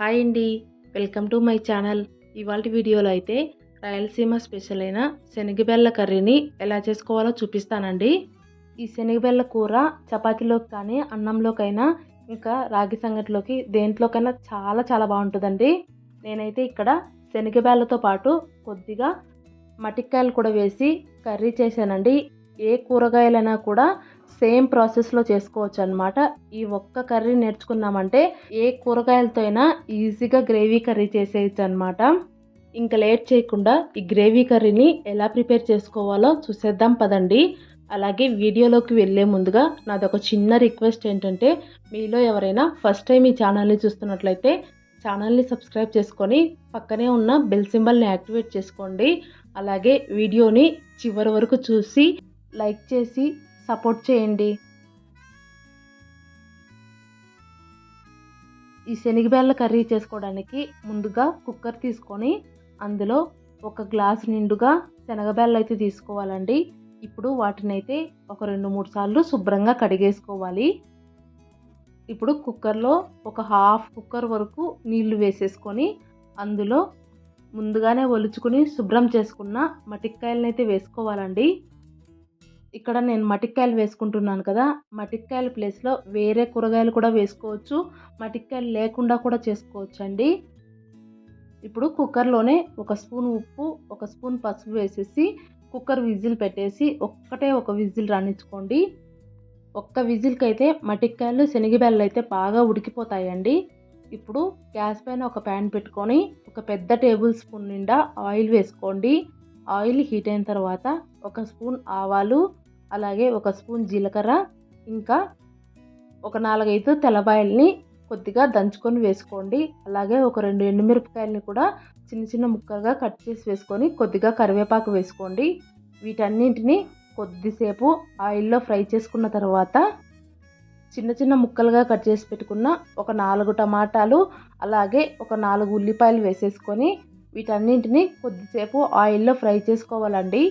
Hi అండి welcome to my channel. ఇవాళ వీడియోలో అయితే రాయలసీమ స్పెషల్ అయిన శనగబెల్ల కర్రీని ఎలా చేసుకోవాలో చూపిస్తానండి. ఈ శనగబెల్ల కూర చపాతీలోకి కానీ అన్నంలోకైనా ఇంకా రాగి సంగటిలోకి దేంట్లోకైనా చాలా చాలా బాగుంటుందండి. నేనైతే ఇక్కడ శనగబెల్లతో పాటు కొద్దిగా మటిక్కాయలు కూడా వేసి కర్రీ చేశానండి. ఏ కూరగాయలైనా కూడా సేమ్ ప్రాసెస్లో చేసుకోవచ్చు అనమాట ఈ ఒక్క కర్రీ నేర్చుకున్నామంటే ఏ కూరగాయలతో అయినా ఈజీగా గ్రేవీ కర్రీ చేసేయచ్చు అనమాట ఇంకా లేట్ చేయకుండా ఈ గ్రేవీ కర్రీని ఎలా ప్రిపేర్ చేసుకోవాలో చూసేద్దాం పదండి. అలాగే వీడియోలోకి వెళ్ళే ముందుగా నాది ఒక చిన్న రిక్వెస్ట్ ఏంటంటే మీలో ఎవరైనా ఫస్ట్ టైం ఈ ఛానల్ని చూస్తున్నట్లయితే ఛానల్ని సబ్స్క్రైబ్ చేసుకొని పక్కనే ఉన్న బెల్ సింబల్ని యాక్టివేట్ చేసుకోండి. అలాగే వీడియోని చివరి వరకు చూసి లైక్ చేసి సపోర్ట్ చేయండి. ఈ శనగబెల్ల కర్రీ చేసుకోవడానికి ముందుగా కుక్కర్ తీసుకొని అందులో ఒక గ్లాస్ నిండుగా శనగబెల్ల అయితే తీసుకోవాలండి. ఇప్పుడు వాటిని అయితే ఒక రెండు మూడు సార్లు శుభ్రంగా కడిగేసుకోవాలి. ఇప్పుడు కుక్కర్లో ఒక హాఫ్ కుక్కర్ వరకు నీళ్ళు వేసేసుకొని అందులో ముందుగానే ఒలుచుకుని శుభ్రం చేసుకున్న మటిక్కాయలను అయితే వేసుకోవాలండి. ఇక్కడ నేను మటిక్కాయలు వేసుకుంటున్నాను కదా మటిక్కాయల ప్లేస్లో వేరే కూరగాయలు కూడా వేసుకోవచ్చు. మటిక్కాయలు లేకుండా కూడా చేసుకోవచ్చు అండి ఇప్పుడు కుక్కర్లోనే ఒక స్పూన్ ఉప్పు ఒక స్పూన్ పసుపు వేసేసి కుక్కర్ విజిల్ పెట్టేసి ఒక్కటే ఒక విజిల్ రాణించుకోండి ఒక్క విజిల్కి అయితే మటిక్కాయలు శనగబెల్లలు అయితే బాగా ఉడికిపోతాయండి. ఇప్పుడు గ్యాస్ పైన ఒక ప్యాన్ పెట్టుకొని ఒక పెద్ద టేబుల్ స్పూన్ నిండా ఆయిల్ వేసుకోండి. ఆయిల్ హీట్ అయిన తర్వాత ఒక స్పూన్ ఆవాలు అలాగే ఒక స్పూన్ జీలకర్ర ఇంకా ఒక నాలుగైదు తెల్లబాయల్ని కొద్దిగా దంచుకొని వేసుకోండి. అలాగే ఒక రెండు ఎండుమిరపకాయలని కూడా చిన్న చిన్న ముక్కలుగా కట్ చేసి వేసుకొని కొద్దిగా కరివేపాకు వేసుకోండి. వీటన్నింటిని కొద్దిసేపు ఆయిల్లో ఫ్రై చేసుకున్న తర్వాత చిన్న చిన్న ముక్కలుగా కట్ చేసి పెట్టుకున్న ఒక నాలుగు టమాటాలు అలాగే ఒక నాలుగు ఉల్లిపాయలు వేసేసుకొని వీటన్నింటిని కొద్దిసేపు ఆయిల్లో ఫ్రై చేసుకోవాలండి.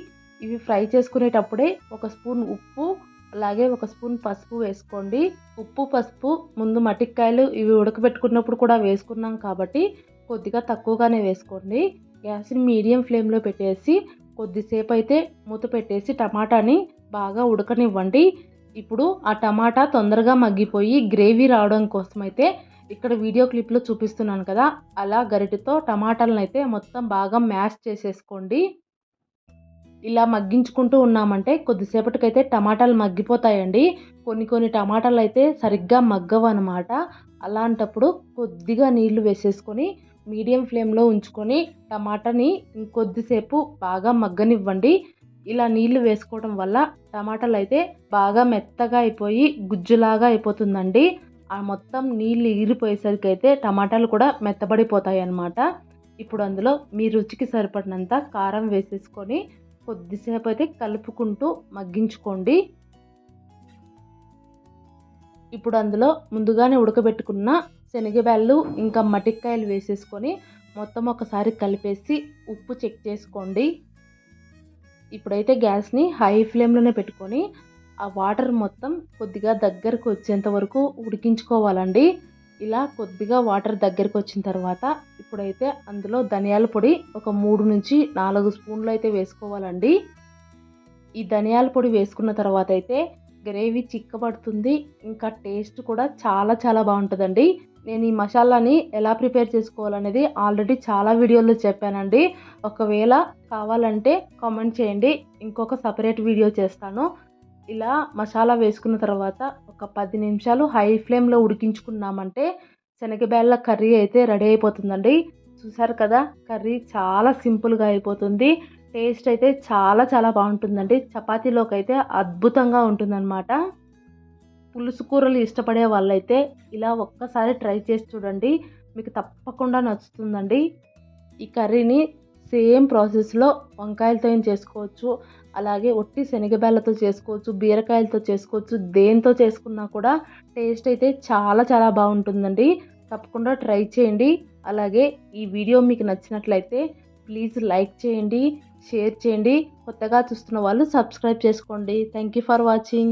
ఇవి ఫ్రై చేసుకునేటప్పుడే ఒక స్పూన్ ఉప్పు అలాగే ఒక స్పూన్ పసుపు వేసుకోండి. ఉప్పు పసుపు ముందు మటిక్కాయలు ఇవి ఉడకబెట్టుకున్నప్పుడు కూడా వేసుకున్నాం కాబట్టి కొద్దిగా తక్కువగానే వేసుకోండి. గ్యాస్ని మీడియం ఫ్లేమ్లో పెట్టేసి కొద్దిసేపు అయితే మూత పెట్టేసి టమాటాని బాగా ఉడకనివ్వండి. ఇప్పుడు ఆ టమాటా తొందరగా మగ్గిపోయి గ్రేవీ రావడం కోసం అయితే ఇక్కడ వీడియో క్లిప్లో చూపిస్తున్నాను కదా అలా గరిటెతో టమాటాలను అయితే మొత్తం బాగా మ్యాష్ చేసేసుకోండి. ఇలా మగ్గించుకుంటూ ఉన్నామంటే కొద్దిసేపటికైతే టమాటాలు మగ్గిపోతాయండి. కొన్ని కొన్ని టమాటాలు అయితే సరిగ్గా మగ్గవు అనమాట అలాంటప్పుడు కొద్దిగా నీళ్ళు వేసేసుకొని మీడియం ఫ్లేమ్లో ఉంచుకొని టమాటాని ఇంకొద్దిసేపు బాగా మగ్గనివ్వండి. ఇలా నీళ్ళు వేసుకోవడం వల్ల టమాటాలు అయితే బాగా మెత్తగా అయిపోయి గుజ్జులాగా అయిపోతుందండి. ఆ మొత్తం నీళ్ళు ఎగిరిపోయేసరికి అయితే టమాటాలు కూడా మెత్తబడిపోతాయి అన్నమాట ఇప్పుడు అందులో మీ రుచికి సరిపడినంత కారం వేసేసుకొని కొద్దిసేపు అయితే కలుపుకుంటూ మగ్గించుకోండి. ఇప్పుడు అందులో ముందుగానే ఉడకబెట్టుకున్న శనగబ్యాళ్ళు ఇంకా మటిక్కాయలు వేసేసుకొని మొత్తం ఒకసారి కలిపేసి ఉప్పు చెక్ చేసుకోండి. ఇప్పుడైతే గ్యాస్ని హై ఫ్లేమ్లోనే పెట్టుకొని ఆ వాటర్ మొత్తం కొద్దిగా దగ్గరకు వచ్చేంత వరకు ఉడికించుకోవాలండి. ఇలా కొద్దిగా వాటర్ దగ్గరికి వచ్చిన తర్వాత ఇప్పుడైతే అందులో ధనియాల పొడి ఒక మూడు నుంచి నాలుగు స్పూన్లు అయితే వేసుకోవాలండి. ఈ ధనియాల పొడి వేసుకున్న తర్వాత అయితే గ్రేవీ చిక్కబడుతుంది. ఇంకా టేస్ట్ కూడా చాలా చాలా బాగుంటుందండి. నేను ఈ మసాలాని ఎలా ప్రిపేర్ చేసుకోవాలనేది ఆల్రెడీ చాలా వీడియోలో చెప్పానండి. ఒకవేళ కావాలంటే కామెంట్ చేయండి. ఇంకొక సపరేట్ వీడియో చేస్తాను. ఇలా మసాలా వేసుకున్న తర్వాత ఒక పది నిమిషాలు హై ఫ్లేమ్లో ఉడికించుకున్నామంటే శనగబేళ్ళ కర్రీ అయితే రెడీ అయిపోతుందండి. చూసారు కదా కర్రీ చాలా సింపుల్గా అయిపోతుంది. టేస్ట్ అయితే చాలా చాలా బాగుంటుందండి. చపాతీలోకి అయితే అద్భుతంగా ఉంటుందన్నమాట. పులుసు కూరలు ఇష్టపడే వాళ్ళైతే ఇలా ఒక్కసారి ట్రై చేసి చూడండి. మీకు తప్పకుండా నచ్చుతుందండి. ఈ కర్రీని సేమ్ ప్రాసెస్లో వంకాయలతో ఏం చేసుకోవచ్చు. అలాగే ఒట్టి శనగబేళ్ళతో చేసుకోవచ్చు బీరకాయలతో చేసుకోవచ్చు దేంతో చేసుకున్నా కూడా టేస్ట్ అయితే చాలా చాలా బాగుంటుందండి. తప్పకుండా ట్రై చేయండి. అలాగే ఈ వీడియో మీకు నచ్చినట్లయితే ప్లీజ్ లైక్ చేయండి షేర్ చేయండి. కొత్తగా చూస్తున్న వాళ్ళు సబ్స్క్రైబ్ చేసుకోండి. Thank you for watching.